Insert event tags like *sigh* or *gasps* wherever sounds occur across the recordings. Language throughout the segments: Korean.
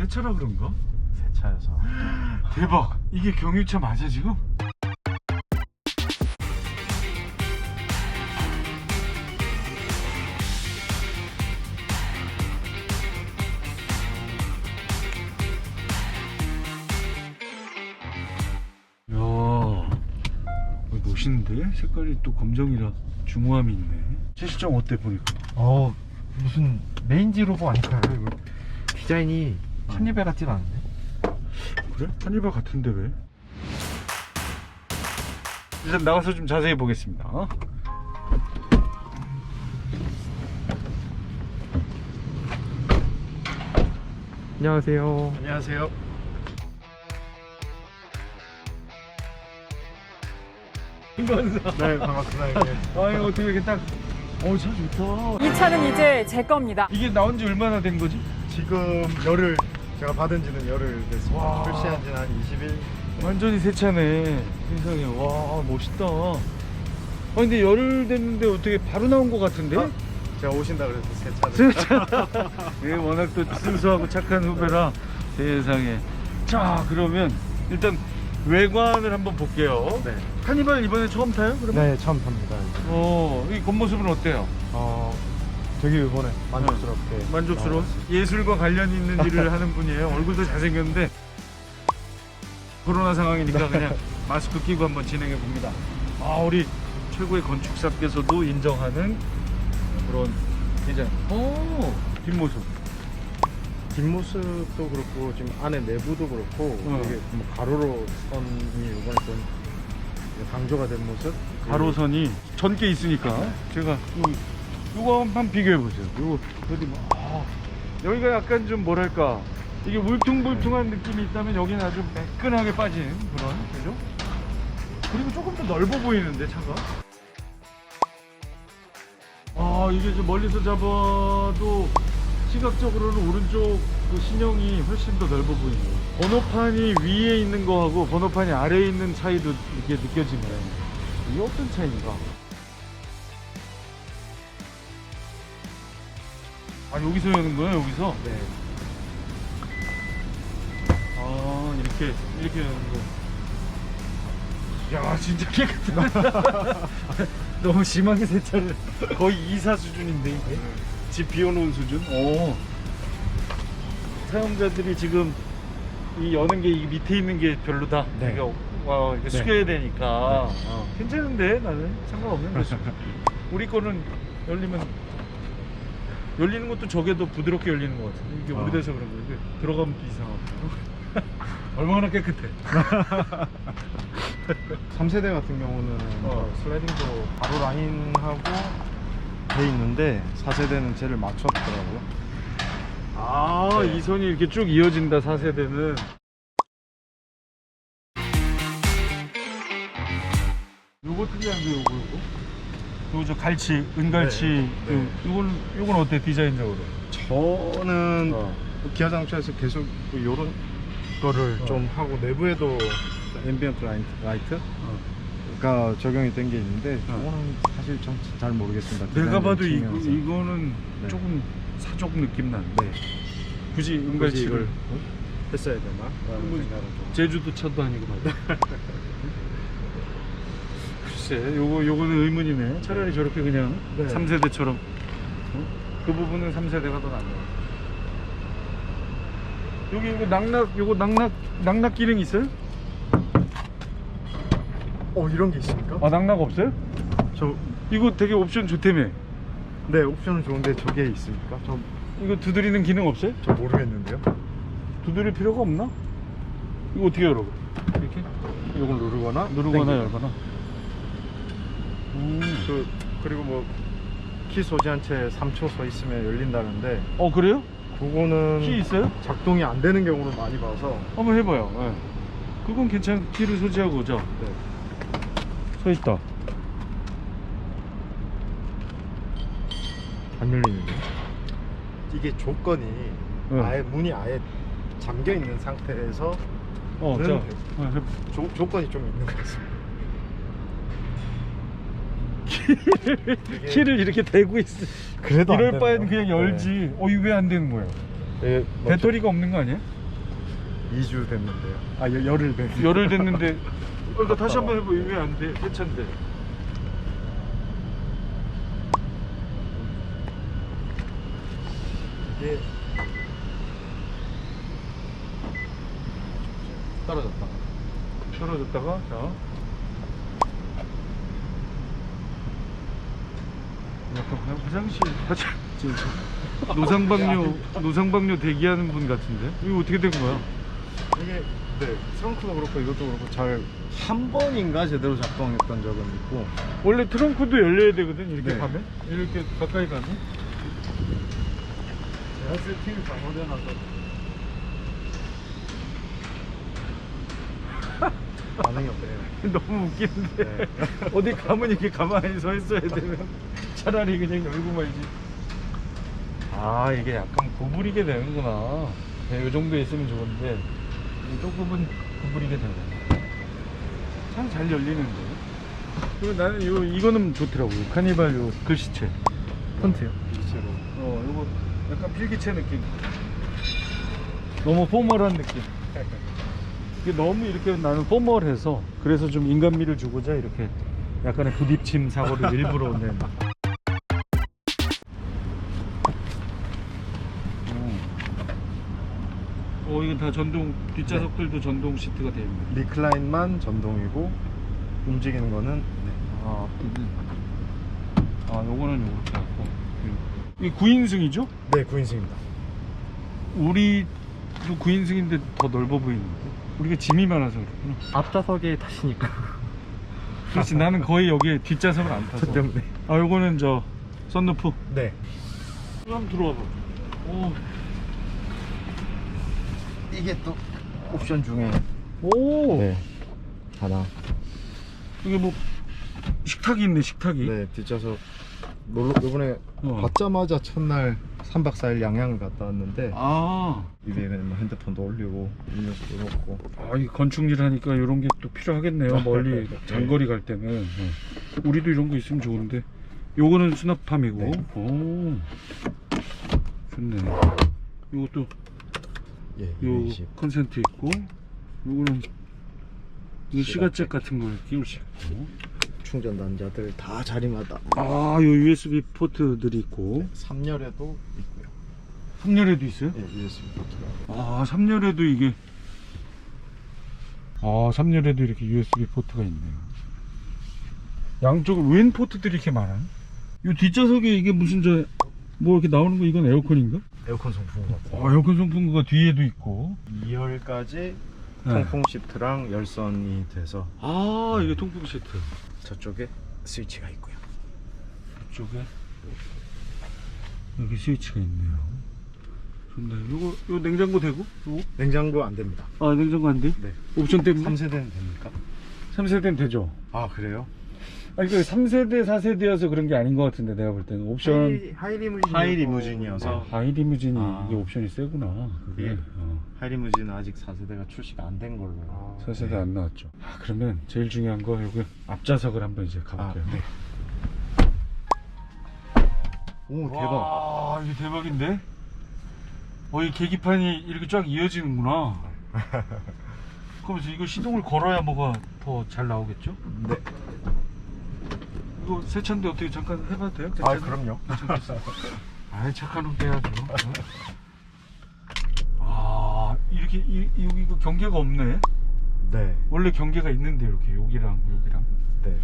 새 차라 그런가? 새 차여서 *gasps* 대박 이게 경유차 맞아 지금? 야 이거 멋있는데? 색깔이 또 검정이라 중후함이 있네 채시장 어때 보니까? 어 무슨 레인지 로버 아닐까요? 이거 디자인이 카니발 같진 않은데 그래? 한일바 같은데 왜? 일단 나가서 좀 자세히 보겠습니다. 어? 안녕하세요 안녕하세요. 네 반갑습니다 형님 아유 어떻게 이렇게 딱, 어차 좋다. 이 차는 이제 제 겁니다. 이게 나온 지 얼마나 된 거지? 지금 열흘 제가 받은 지는 열흘 됐습니다. 와. 출시한 지는 한 20일. 완전히 새 차네. 세상에 와 멋있다. 아 근데 열흘 됐는데 어떻게 바로 나온 거 같은데? 아, 제가 오신다 그래서 새 차를. 새 차. *laughs* 예, 워낙 또 순수하고 착한 후배라 세상에. 자 그러면 일단 외관을 한번 볼게요. 네. 카니발 이번에 처음 타요? 그러면? 네 처음 탑니다 어, 이 겉모습은 어때요? 어 되게 이번에 만족스럽게 만족스러워? 나와봤습니다. 예술과 관련 있는 일을 *laughs* 하는 분이에요. 얼굴도 잘생겼는데 코로나 상황이니까 그냥 마스크 끼고 한번 진행해 봅니다. 아, 우리 최고의 건축사께서도 인정하는 그런 디자인. 오, 뒷모습. 뒷모습도 그렇고 지금 안에 내부도 그렇고 어. 이게 뭐 가로로 선이 이번에 좀 강조가 된 모습. 가로선이 전게 있으니까 제가 요, 요거 한번 비교해 보세요. 요거 어디 뭐 아, 여기가 약간 좀 뭐랄까 이게 울퉁불퉁한 느낌이 있다면 여기는 아주 매끈하게 빠진 그런 그죠? 그리고 조금 더 넓어 보이는데 차가. 아 이게 좀 멀리서 잡아도 시각적으로는 오른쪽 그 신형이 훨씬 더 넓어 보이네요. 번호판이 위에 있는 거하고 번호판이 아래에 있는 차이도 이렇게 느껴지네요. 이게 어떤 차이인가? 아 여기서 여는 거예요 여기서? 네. 아 이렇게 이렇게 여는 거. 야 진짜 깨끗하다. *laughs* 너무 심하게 세차를 거의 이사 수준인데 이게 집 비워놓은 수준. 오. 사용자들이 지금 이 여는 게 이 밑에 있는 게 별로다. 네. 그러니까 와 이렇게 네. 숙여야 되니까 어, 괜찮은데 나는 상관없는 거지. *laughs* 우리 거는 열리면 열리는 것도 저게 더 부드럽게 열리는 것 같은데 이게 어. 오래돼서 그런 거지. 들어가면 또 이상하고. *laughs* 얼마나 깨끗해. *laughs* 3세대 같은 경우는 어. 슬라이딩도 바로 라인하고 돼 있는데 4세대는 쟤를 맞췄더라고요. 아, 네. 이 선이 이렇게 쭉 이어진다, 4세대는. 요거 특이한데, 요거, 요거? 요거 저 갈치, 은갈치. 네, 네. 요, 요건, 요건 어때, 디자인적으로? 저는 어. 기아 자동차에서 계속 이런 거를 어. 좀 하고 내부에도 앰비언트 라이트, 라이트가 적용이 된 게 있는데 어. 저거는 사실 전잘 모르겠습니다. 내가 봐도 이거, 치면서. 이거는 네. 조금 사족 느낌 나는데. 굳이 굳이 은갈치를. 이걸 했어야 되나? 뭐, 좀. 제주도 차도 아니고 말이야. *laughs* 글쎄, 요거 요거는 의문이네. 차라리 저렇게 그냥 네. 3세대처럼 어? 그 부분은 3세대가 더 낫네. 여기 이거 낙낙 요거 낙낙 낙낙 기능 있어요? 어 이런 게 있습니까? 아 낙낙 없어요? 저 이거 되게 옵션 좋다며. 네 옵션은 좋은데 저게 있습니까? 저, 이거 두드리는 기능 없어요? 저 모르겠는데요. 두드릴 필요가 없나? 이거 어떻게 열어? 이렇게 이걸 누르거나 누르거나 땡기거나. 열거나. 음. 그 그리고 뭐 키 소지 한 채 3초 서 있으면 열린다는데 어 그래요? 그거는 키 있어요? 작동이 안 되는 경우를 많이 봐서 한번 해봐요. 예. 그건 괜찮. 키를 소지하고 오죠. 네. 서 있다. 안 열리는데 이게 조건이 네. 아예 문이 아예 잠겨 있는 상태에서 어, 네. 자, 어, 해- 조, 조건이 좀 있는 것 같습니다. *laughs* 키를 이렇게 대고 있어. 그래도 안 이럴 되네요. 바엔 그냥 네. 열지. 어, 이거 왜 안 되는 거예요? 예, 배터리가 없는 거 아니야? 2주 됐는데요. 아 여, 열흘 됐. 열흘 됐는데 *laughs* 그러니까 다시 한번 해보 왜안 돼? 세차인데 이게 떨어졌다. 떨어졌다가 자 약간 화- 화장실 화장 *laughs* 노상방뇨 노상방뇨 대기하는 분 같은데? 이거 어떻게 된 거야? 이게 네 트렁크도 그렇고 이것도 그렇고 잘 한 번인가 제대로 작동했던 적은 있고. 원래 트렁크도 열려야 되거든 이렇게 네. 가면? 이렇게 가까이 가면? 제가 세팅이 잘못해놔서 반응이 없네요. *laughs* 너무 웃기는데. 네. *laughs* 어디 가면 이렇게 가만히 서 있어야 되면 *laughs* 차라리 그냥 열고 말지. 아 이게 약간 구부리게 되는구나. 네, 이 정도 있으면 좋은데 이 조금은 구부리게 되네. 참 잘 열리는데. 그리고 나는 요, 이거는 좋더라고 요. 카니발 요 글씨체. 폰트요. 실제로. 어 요거 약간 필기체 느낌. 너무 포멀한 느낌 이게 너무 이렇게 나는 포멀해서 그래서 좀 인간미를 주고자 이렇게 약간의 부딪힘 사고를 *laughs* 일부러 낸 어 이건 다 전동 뒷좌석들도 전동 시트가 되어 있네. 리클라인만 전동이고 움직이는 거는 네. 아, 아 요거는 요렇게 갖고. 이 9인승이죠? 네 9인승입니다. 우리도 9인승인데 더 넓어 보이는데 우리가 짐이 많아서 그렇구나. 앞좌석에 타시니까. *laughs* 그렇지 나는 거의 여기에 뒷좌석을 안 타서. 저 때문에. 아 요거는 저 썬루프. 네. 한번 들어와 봐. 오. 이게 또 옵션 중에. 오! 네. 하나. 이게 뭐 식탁이 있네 식탁이. 네 뒷좌석 놀러 이번에 어. 받자마자 첫날 3박 4일 양양을 갔다 왔는데 아, 위에는 뭐 핸드폰도 올리고 음료수도 놓고 아, 이 건축일 하니까 이런 게 또 필요하겠네요. 멀리 *laughs* 장거리 갈 때는. 어. 우리도 이런 거 있으면 좋은데. 요거는 수납함이고. 네. 오. 좋네. 요것도 예 요 220 컨센트 있고. 요거는 이 시가잭 같은 걸 끼울 수 있고. 충전 단자들 다 자리마다 아, 요 USB 포트들이 있고. 3열에도 있고요 3열에도 있어요? 예 USB 포트가 아, 3열에도 이게. 아, 3열에도 이렇게 USB 포트가 있네요. 양쪽에 웬 포트들이 이렇게 많아요? 이 뒷좌석에 이게 무슨 저, 뭐 이렇게 나오는 거 이건 에어컨인가? 에어컨 송풍 같은 아, 에어컨 송풍구가 뒤에도 있고. 2열까지 네. 통풍 시트랑 열선이 돼서 아, 이게 통풍 시트. 저쪽에 스위치가 있고요 이쪽에. 여기 스위치가 있네요. 좋네. 요거, 요 냉장고 되고? 요거? 냉장고 안 됩니다 아, 냉장고 안 돼? 네 옵션 때문에? 3세대는 됩니까? 3세대는 되죠. 아 그래요? 아니 그 3세대 4세대여서 그런 게 아닌 것 같은데 내가 볼 때는. 옵션. 하이리무진 하이리무진이어서. 아, 하이리무진이 아. 이게 옵션이 세구나 그게. 예. 어, 하이리무진은 아직 4세대가 출시가 안 된 걸로. 4세대 안 나왔죠. 아, 그러면 제일 중요한 거 여기 앞좌석을 한번 이제 아, 가볼게요. 네. 오 대박. 와 이게 대박인데? 어 이 계기판이 이렇게 쫙 이어지는구나. *laughs* 그러면서 이거 시동을 걸어야 뭐가 더 잘 나오겠죠? 네. 이거 세차인데 어떻게 잠깐 해봐도 돼요? 아 괜찮아요? 그럼요 *laughs* 아이 착한 놈 돼야죠. 아 이렇게 이, 여기 그 경계가 없네. 네 원래 경계가 있는데 이렇게 여기랑 여기랑 네.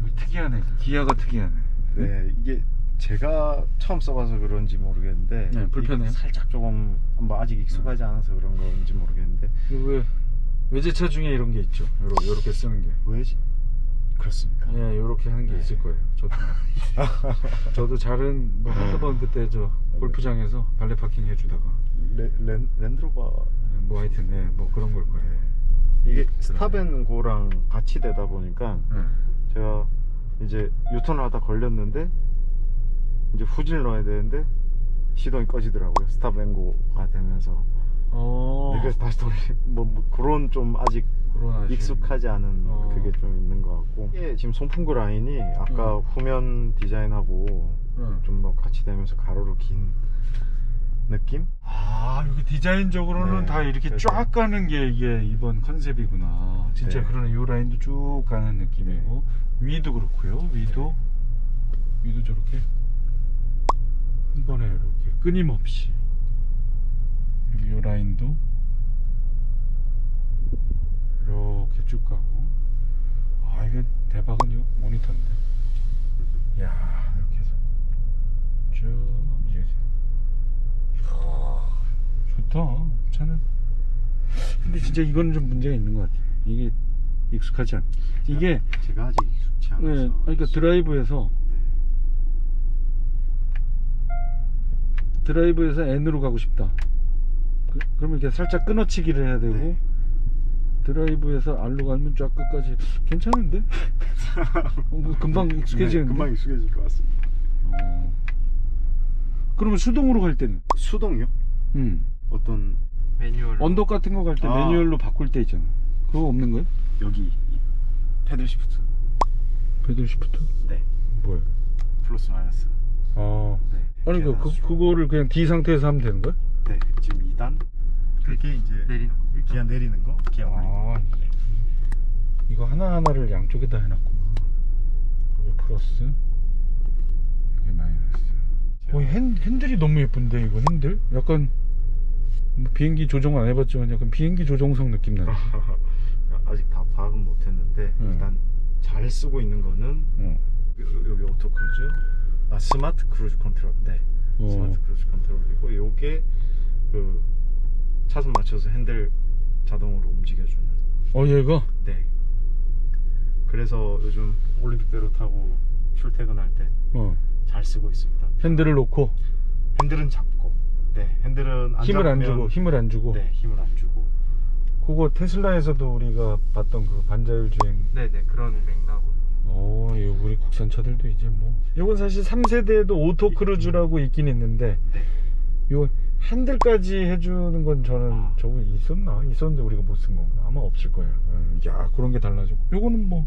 여기 특이하네. 기아가 특이하네. 네, 이게 제가 처음 써봐서 그런지 모르겠는데 네, 불편해요? 이게 살짝 조금 뭐 아직 익숙하지 않아서 그런 건지 모르겠는데 왜 외제차 중에 이런 게 있죠. 요렇게 쓰는 게. 왜지? 그렇습니까? 예, 요렇게 하는 게 있을 거예요. 저도. *laughs* 저도 잘은 뭐 한두 번 그때 저 골프장에서 발레 파킹 해주다가 레, 랜, 랜드로버 예, 뭐 하여튼 네, 뭐 그런 걸 거예요. 이게 있더라고요. 스탑앤고랑 같이 되다 보니까 예. 제가 이제 유턴을 하다 걸렸는데 이제 후진을 넣어야 되는데 시동이 꺼지더라고요 스탑앤고가 되면서 어. 그래서 다시 돌리 뭐, 뭐 그런 좀 아직 아쉬움이. 익숙하지 않은 어. 그게 좀 있는 것 같고 이게 지금 송풍구 라인이 아까 음. 후면 디자인하고 응. 좀뭐 같이 되면서 가로로 긴 느낌? 아 여기 디자인적으로는 네, 다 이렇게 그래서- 쫙 가는 게 이게 이번 컨셉이구나 진짜 네. 그러네 요 라인도 쭉 가는 느낌이고 위도 그렇고요 위도 위도 저렇게 한 번에 이렇게 끊임없이 요 라인도 이렇게 쭉 가고. 아 이게 대박은 이 모니터인데. 야 이렇게 해서 쭉 이어지는 좋다 차는. 근데 진짜 이거는 좀 문제가 있는 것 같아 이게 익숙하지 않 이게 제가 아직 익숙치 않아서 네, 그러니까 드라이브에서 드라이브에서 N으로 가고 싶다. 그, 그러면 이렇게 살짝 끊어치기를 해야 되고 네. 드라이브에서 R로 가면 쫙 끝까지 괜찮은데? *laughs* 어, 뭐 금방 익숙해지는데? 네, 금방 익숙해질 것 같습니다 어. 그러면 수동으로 갈 때는? 수동이요? 음. 어떤 매뉴얼 언덕 같은 거 갈 때 아. 매뉴얼로 바꿀 때 있잖아 그거 없는 거야? 여기 패들 시프트 패들 시프트? 네 뭐야? 플러스 마이너스 아 네 아니 그, 그, 그거를 그냥 D 상태에서 하면 되는 거야? 네 지금 2단 그게 이제 내리는 거 기아 내리는 거 기아 올리는 거아 이거 하나하나를 양쪽에다 해놨구나. 여기 플러스. 여기 마이너스. 어, 이 핸, 핸들이 너무 예쁜데 이거 핸들? 약간 뭐 비행기 조정 안 해봤지만 약간 비행기 조종석 느낌 나네 *laughs* 아직 다 파악은 못했는데 음. 일단 잘 쓰고 있는 거는 어. 요- 여기 오토 크루즈? 아 스마트 크루즈 컨트롤. 네. 어. 스마트 크루즈 컨트롤이고 요게 그 차선 맞춰서 핸들 자동으로 움직여주는. 어 얘가? 네. 그래서 요즘 올림픽대로 타고 출퇴근할 때잘어 쓰고 있습니다. 핸들을 놓고? 핸들은 잡고. 네 핸들은 안 힘을 안 잡으면- 주고 힘을 안 주고. 네 힘을 안 주고. 그거 테슬라에서도 우리가 봤던 그 반자율 주행. 네네 그런 맥락으로. 어, 이 우리 국산 차들도 이제 뭐. 이건 사실 3세대에도 오토 크루즈라고 있긴 있는데, 네. 요 핸들까지 해주는 건 저는 아. 저거 있었나? 있었는데 우리가 못 쓴 건가? 아마 없을 거예요. 음, 야, 그런 게 달라지고. 요거는 뭐,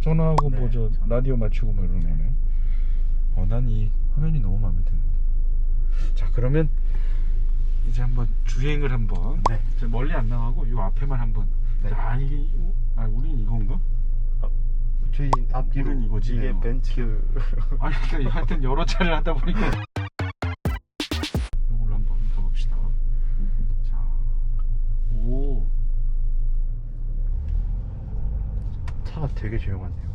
전화하고 네, 뭐저 전화. 라디오 맞추고 뭐 이런 거네. 어, 난 이 화면이 너무 마음에 드는데. 자, 그러면 이제 한번 주행을 한번. 네. 저 멀리 안 나가고 요 앞에만 한번. 네. 아, 이게, 아, 우린 이건가? 저희 앞뒤로 우린 이거지, 이게 어. 벤츠 *laughs* 아니 그러니까 하여튼 여러 차를 하다 보니까 되게 조용하네요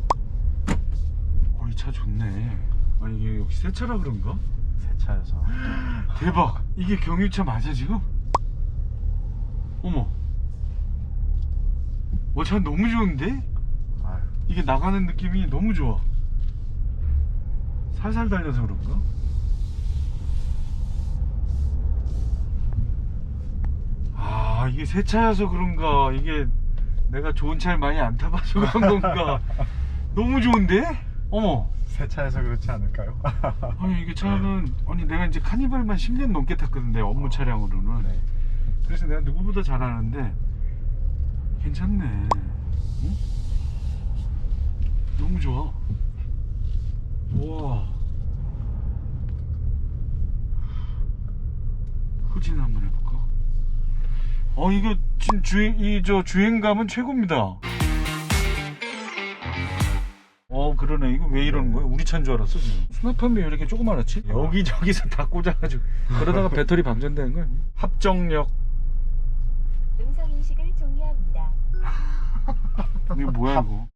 어, 이 차 좋네 아니 이게 역시 새 차라 그런가? 새 차여서 *gasps* 대박 이게 경유차 맞아 지금? 어머 어차 너무 좋은데? 아유, 이게 나가는 느낌이 너무 좋아 살살 달려서 그런가? 아 이게 새 차여서 그런가 이게 내가 좋은 차를 많이 안 타봐서 그런 건가 너무 좋은데? 어머 새 차여서 그렇지 않을까요? *laughs* 아니 이게 차는 아니 내가 이제 카니발만 10년 넘게 탔거든 내 업무 차량으로는 네. 그래서 내가 누구보다 잘 아는데 괜찮네 응? 너무 좋아 우와 후진 한번 해볼까? 어 이거 진 주행 이 저 주행감은 최고입니다. 어 그러네. 이거 왜 이러는 거야? 우리 차인 줄 알았어 지금. 수납함이 왜 이렇게 조그만하지? 여기저기서 다 꽂아가지고. 그러다가 배터리 방전되는 거야. 합정력 음성 인식을 종료합니다. *laughs* 이거 뭐야 이거?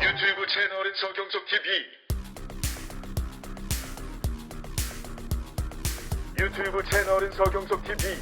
유튜브 채널은 서경석 TV 유튜브 채널은 서경석 TV